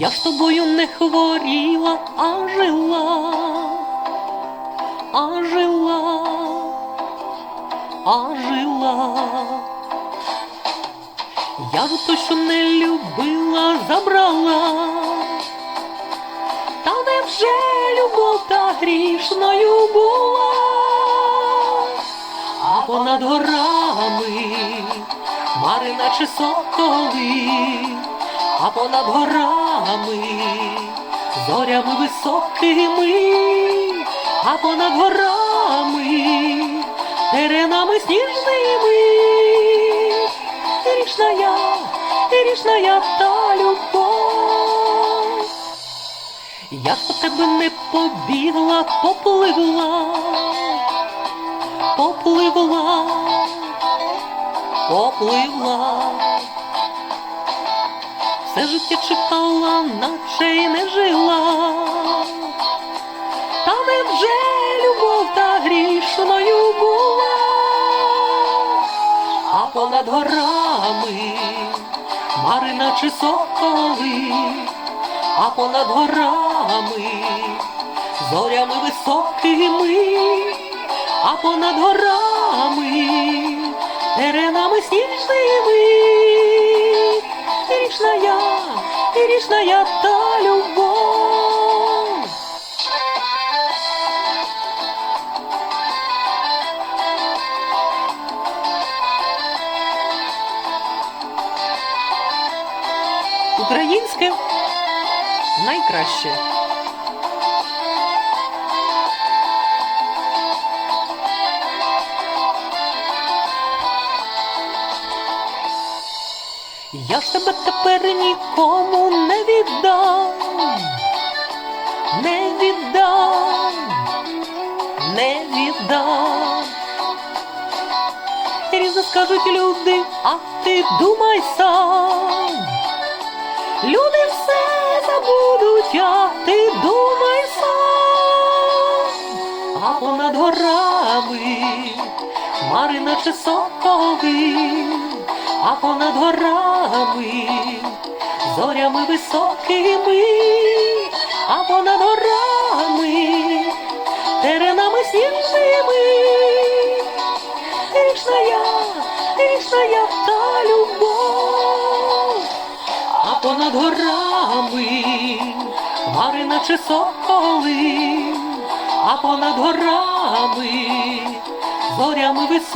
Я ж тобою не хворіла, а жила, а жила, а жила. Я ж то, що не любила, забрала. Та невже любов та грішною була, а понад горами мари наче соколи, а понад горами зорями високими, а понад горами теренами сніжними. Грішна я, грішна я та любов. Я по тебе не побігла, попливла, попливла, попливла. Все життя чекала, наче й не жила. Та невже любов та грішною була, а понад горами мари наче соколи, а понад горами зорями високими, а понад горами теренами сніжними. Грішна я, грішна та любов. Українське найкраще. Я ж тебе тепер нікому не віддам, не віддам, не віддам. Різно скажуть люди, а ти думай сам. Люди все забудуть, а ти думай сам. А понад горами хмари наче соколи, а понад горами зорями високими, а понад горами теренами сніжними. Грішна я, грішна я та любов, а понад горами хмари наче соколи, а понад горами зорями високими.